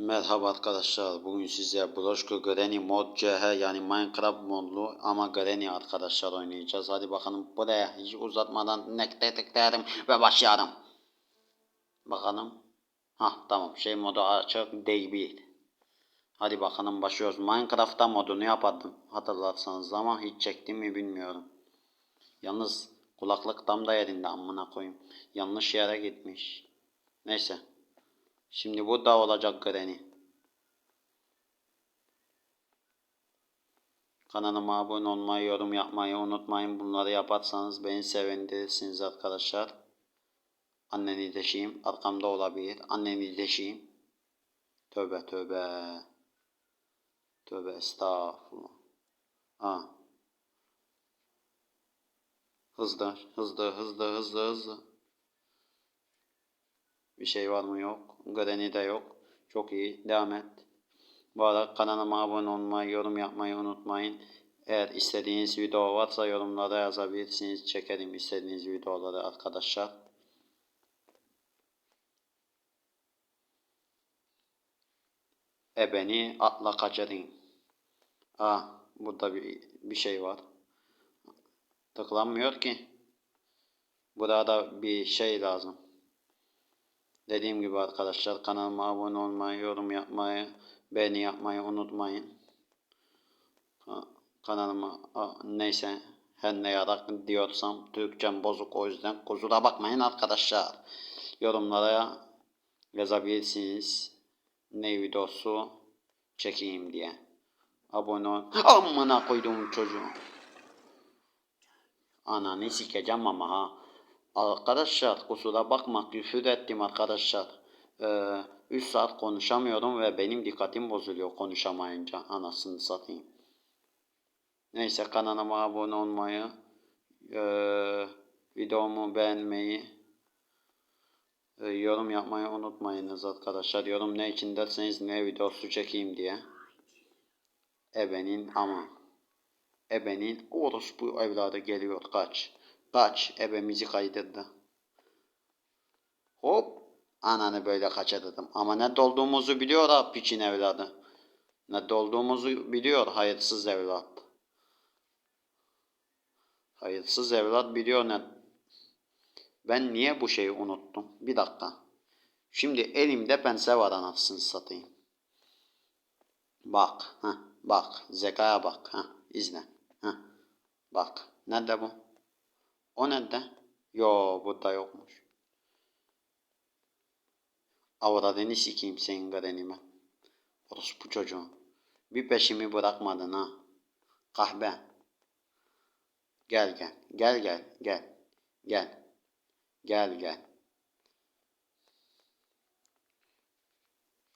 Merhaba arkadaşlar. Bugün size Broşko Granny Mod CH yani Minecraft modlu ama Granny arkadaşlar oynayacağız. Hadi bakalım buraya hiç uzatmadan nekte tıklayalım ve başlayalım. Bakalım. Ha tamam şey modu açık değil. Hadi bakalım başlıyoruz. Minecraft'ta modunu yapardım hatırlarsanız ama hiç çektim mi bilmiyorum. Yalnız kulaklık tam da yerinde amına koyayım. Yanlış yere gitmiş. Neyse. Şimdi bu da olacak Granny. Kanalıma abone olmayı, yorum yapmayı unutmayın. Bunları yaparsanız beni sevindirirsiniz arkadaşlar. Anneni deşeyim. Arkamda olabilir. Anneni deşeyim. Tövbe tövbe. Tövbe estağfurullah. Ha. Hızlı, hızlı, hızlı, hızlı, hızlı. Bir şey var mı yok. Granny de yok. Çok iyi. Devam et. Bu arada kanalıma abone olmayı, yorum yapmayı unutmayın. Eğer istediğiniz video varsa yorumlara yazabilirsiniz. Çekerim istediğiniz videoları arkadaşlar. Ebeni atla kaçırın. Ah burada bir, bir şey var. Tıklanmıyor ki. Burada bir şey lazım. Dediğim gibi arkadaşlar kanalıma abone olmayı, yorum yapmayı, beğeni yapmayı unutmayın. Kanalıma neyse her ne yarak diyorsam Türkçem bozuk o yüzden kusura bakmayın arkadaşlar. Yorumlara yazabilirsiniz. Ne videosu çekeyim diye. Abone ol. Amına koydum çocuğu. Ananı sikeceğim ama ha. Arkadaşlar kusura bakma küfür ettim arkadaşlar. Ee, 3 saat konuşamıyorum ve benim dikkatim bozuluyor konuşamayınca anasını satayım. Neyse kanalıma abone olmayı, e, videomu beğenmeyi, e, yorum yapmayı unutmayınız arkadaşlar. Yorum ne için derseniz ne videosu çekeyim diye. Ebenin ama. Ebenin orospu evladı geliyor kaç. Kaç ebemizi kaydırdı. Hop ananı böyle kaçırdım. Ama ne dolduğumuzu biliyor ha piçin evladı. Ne dolduğumuzu biliyor hayırsız evlat. Hayırsız evlat biliyor ne. Ben niye bu şeyi unuttum? Bir dakika. Şimdi elimde pense var anasını satayım. Bak. Heh, bak. Zekaya bak. Heh, izle. Heh, bak. Nerede bu? O nerede? Yo burada yokmuş. Avradını sikeyim senin garenime. Orospu çocuğu. Bir peşimi bırakmadın ha. Kahve. Gel gel. Gel gel. Gel. Gel. Gel gel.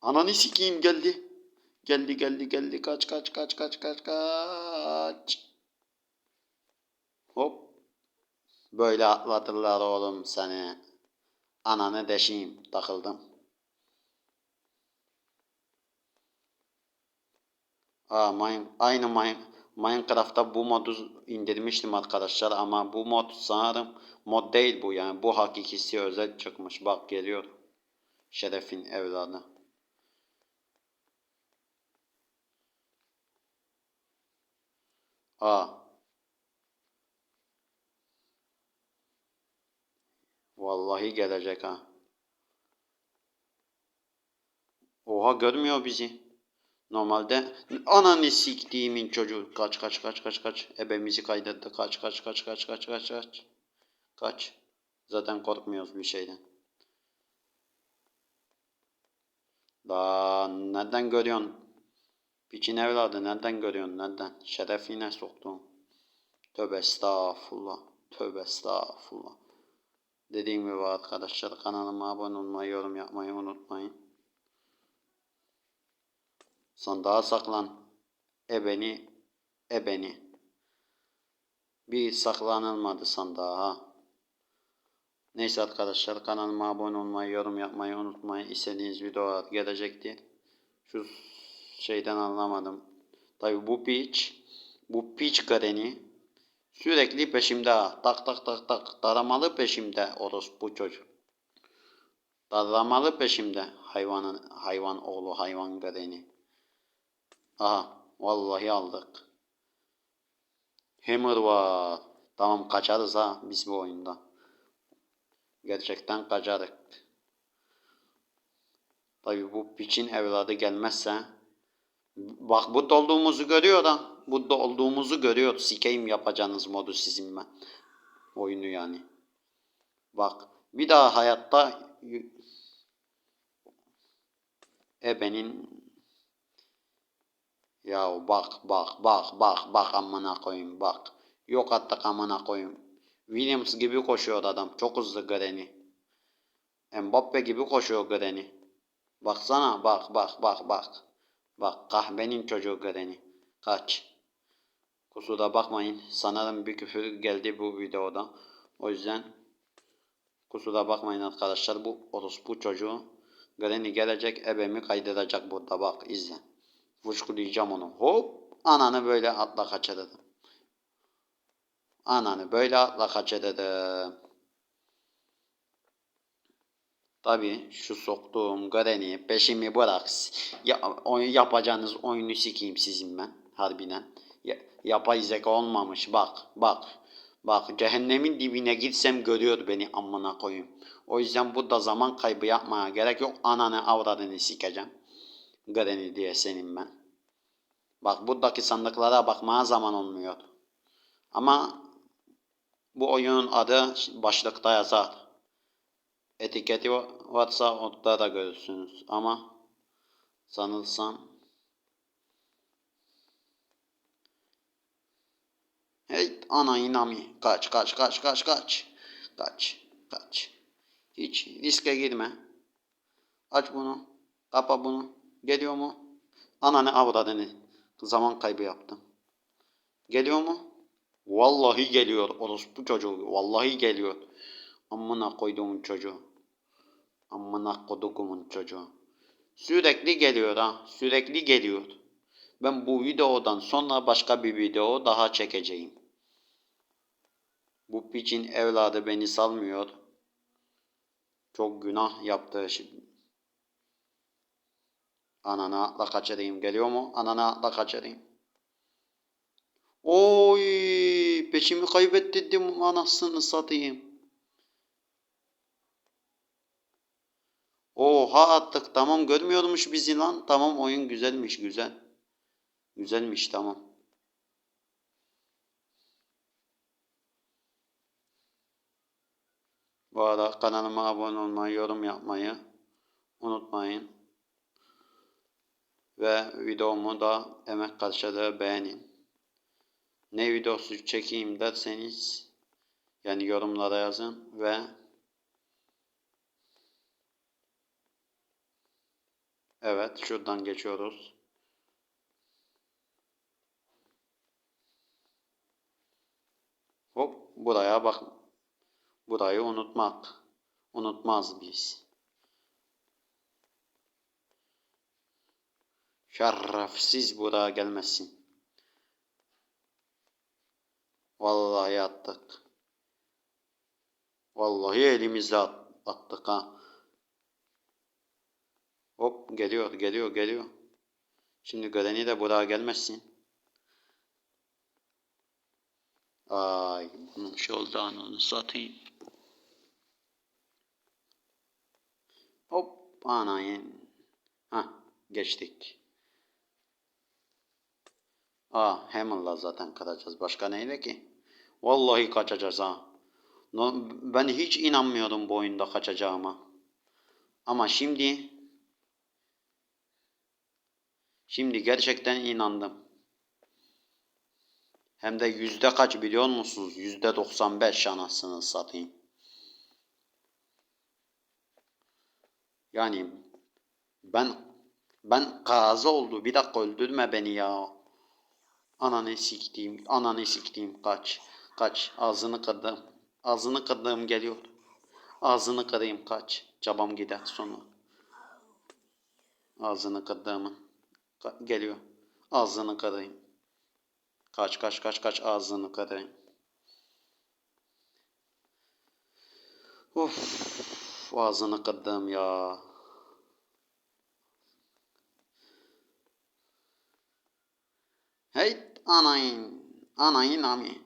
Ananı sikeyim geldi. Geldi geldi geldi. Kaç kaç kaç kaç kaç kaç. Hop. Böyle atlatırlar oğlum seni. Ananı deşeyim. Takıldım. Aa, mine, aynı mine, Minecraft'ta bu modu indirmiştim arkadaşlar ama bu mod sanırım mod değil bu yani bu hakikisi özel çıkmış. Bak geliyor. Şerefin evladı. Aa. Vallahi gelecek ha. Oha görmüyor bizi. Normalde ananı siktiğimin çocuğu. Kaç kaç kaç kaç kaç. Ebemizi kaydetti. Kaç kaç kaç kaç kaç kaç kaç. Kaç. Zaten korkmuyoruz bir şeyden. Daha nereden görüyorsun? Piçin evladı nereden görüyorsun? Nereden? Şerefine soktun. Tövbe estağfurullah. Tövbe estağfurullah. Dediğim gibi arkadaşlar kanalıma abone olmayı, yorum yapmayı unutmayın. Sandığa saklan. Ebeni, ebeni. Bir saklanılmadı sandığa ha. Neyse arkadaşlar kanalıma abone olmayı, yorum yapmayı unutmayın. İstediğiniz videolar gelecektir. Şu şeyden anlamadım. Tabi bu piç, bu piç gareni sürekli peşimde. Tak tak tak tak. Taramalı peşimde orospu çocuk. Darlamalı peşimde hayvanın hayvan oğlu hayvan Granny. Aha vallahi aldık. Hammer var. Tamam kaçarız ha biz bu oyunda. Gerçekten kaçarız. Tabi bu piçin evladı gelmezse bak bu olduğumuzu görüyor da bu olduğumuzu görüyor. Sikeyim yapacağınız modu sizin ben. Oyunu yani. Bak bir daha hayatta ebenin ya bak bak bak bak bak amına koyayım bak. Yok attık amına koyayım. Williams gibi koşuyor adam. Çok hızlı Granny. Mbappe gibi koşuyor Granny. Baksana bak bak bak bak. Bak kahvenin çocuğu Granny. Kaç. Kusura bakmayın. Sanırım bir küfür geldi bu videoda. O yüzden kusura bakmayın arkadaşlar. Bu orospu çocuğu Granny gelecek ebemi kaydıracak burada bak izle. Fışkılayacağım onu. Hop ananı böyle atla kaçırdım. Ananı böyle atla kaçırdım. Tabi şu soktuğum Granny peşimi bırak. Ya, yapacağınız oyunu sikeyim sizin ben. Harbiden. Ya, yapay zeka olmamış bak bak. Bak cehennemin dibine gitsem görüyor beni amına koyayım. O yüzden burada zaman kaybı yapmaya gerek yok. Ananı avradını sikeceğim. Granny diye senin ben. Bak buradaki sandıklara bakmaya zaman olmuyor. Ama bu oyunun adı başlıkta yazar. Etiketi varsa orada da görürsünüz. Ama sanırsam Hey ana inami. Kaç kaç kaç kaç kaç. Kaç kaç. Hiç riske girme. Aç bunu. Kapa bunu. Geliyor mu? Ananı avradını. Zaman kaybı yaptım. Geliyor mu? Vallahi geliyor. Orospu çocuğu. Vallahi geliyor. Amına koyduğumun çocuğu. Amına kodukumun çocuğu. Sürekli geliyor ha. Sürekli geliyor. Ben bu videodan sonra başka bir video daha çekeceğim. Bu piçin evladı beni salmıyor. Çok günah yaptı şimdi. Anana atla kaçırayım. Geliyor mu? Anana atla kaçırayım. Oy peşimi kaybettirdim anasını satayım. Oha attık tamam görmüyormuş bizi lan. Tamam oyun güzelmiş güzel. Güzelmiş tamam. Bu arada kanalıma abone olmayı, yorum yapmayı unutmayın. Ve videomu da emek karşılığı beğenin. Ne videosu çekeyim derseniz yani yorumlara yazın ve Evet şuradan geçiyoruz. Hop buraya bak. Burayı unutmak. Unutmaz biz. Şerefsiz buraya gelmesin. Vallahi attık. Vallahi elimizde at- attık ha. Hop geliyor geliyor geliyor. Şimdi Granny de buraya gelmesin. Ay bunun şoldanını satayım. Hop anayın. Ha geçtik. Aa Hamill'la zaten kaçacağız. Başka neyle ki? Vallahi kaçacağız ha. Ben hiç inanmıyordum bu oyunda kaçacağıma. Ama şimdi şimdi gerçekten inandım. Hem de yüzde kaç biliyor musunuz? Yüzde 95 anasını satayım. Yani ben ben kaza oldu. Bir dakika öldürme beni ya. Ananı siktiğim, ananı siktiğim kaç. Kaç. Ağzını kırdım. Ağzını kırdığım geliyor. Ağzını kırayım kaç. Çabam gider sonra. Ağzını kırdığımın. Ka- geliyor. Ağzını kırayım. Kaç kaç kaç kaç ağzını kırayım. Of ağzını kırdım ya. Hey anayın. Anayın ami.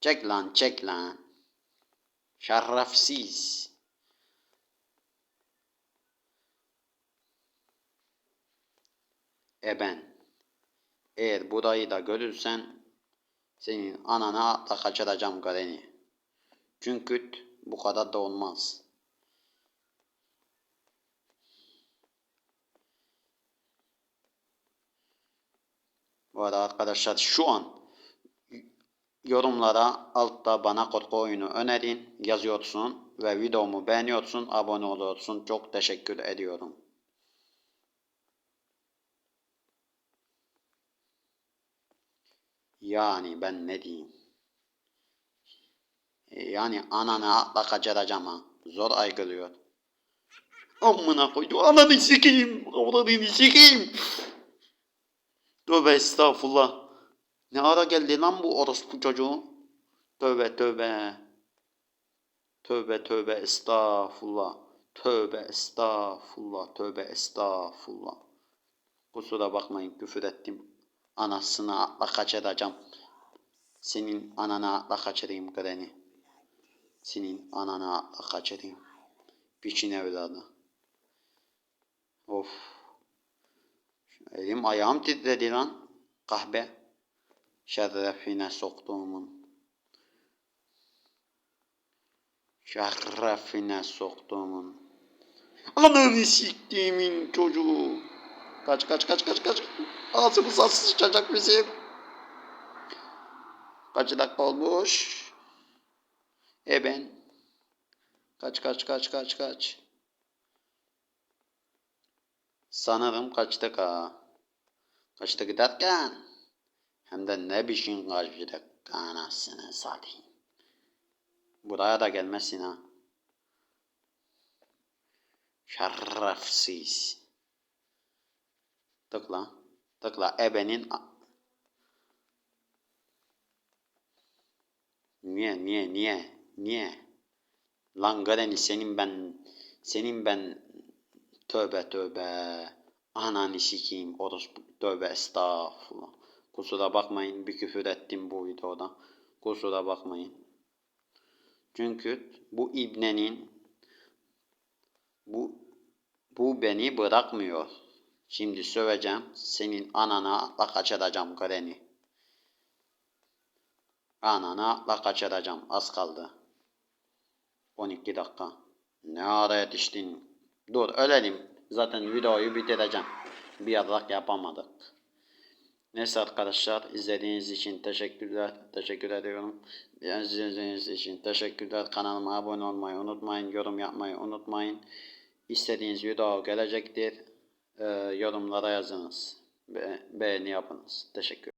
Çek lan çek lan. Şerefsiz. E ben. Eğer burayı da görürsen senin anana da kaçıracağım Garen'i. Çünkü bu kadar da olmaz. Bu arada arkadaşlar şu an yorumlara altta bana korku oyunu önerin yazıyorsun ve videomu beğeniyorsun, abone oluyorsun. Çok teşekkür ediyorum. Yani ben ne diyeyim? Yani anana da kaçıracağım ha. Zor aygılıyor. Amına koydu. Ananı sikeyim. Avradını sikeyim. Tövbe estağfurullah. Ne ara geldi lan bu orospu çocuğu? Tövbe tövbe. Tövbe tövbe estağfurullah. Tövbe estağfurullah. Tövbe estağfurullah. Kusura bakmayın küfür ettim. Anasını atla kaçıracağım. Senin anana atla kaçırayım Granny. Senin anana atla kaçırayım. Biçin evladı. Of. Elim ayağım titredi lan. Kahve. Şerefine soktuğumun. Şerefine soktuğumun. Ananı siktiğimin çocuğu. Kaç kaç kaç kaç kaç. Ağzımıza sıçacak bizim. Kaç dakika olmuş? E ben. Kaç kaç kaç kaç kaç. Sanırım kaçtık ha. Kaçta giderken. Hem de ne biçim kaçtık anasını satayım. Buraya da gelmesin ha. Şerefsiz. Tıkla. Tıkla ebenin Niye niye niye niye? Lan Granny senin ben senin ben tövbe tövbe ananı sikeyim orospu tövbe estağfurullah. Kusura bakmayın bir küfür ettim bu videoda. Kusura bakmayın. Çünkü bu ibnenin bu bu beni bırakmıyor. Şimdi söveceğim. Senin anana la kaçıracağım Granny. Anana la kaçıracağım. Az kaldı. 12 dakika. Ne ara yetiştin? Dur ölelim. Zaten videoyu bitireceğim. Bir yarak yapamadık. Neyse arkadaşlar izlediğiniz için teşekkürler. Teşekkür ediyorum. İzlediğiniz için teşekkürler. Kanalıma abone olmayı unutmayın. Yorum yapmayı unutmayın. İstediğiniz video gelecektir. Ee, yorumlara yazınız. Be beğeni yapınız. Teşekkür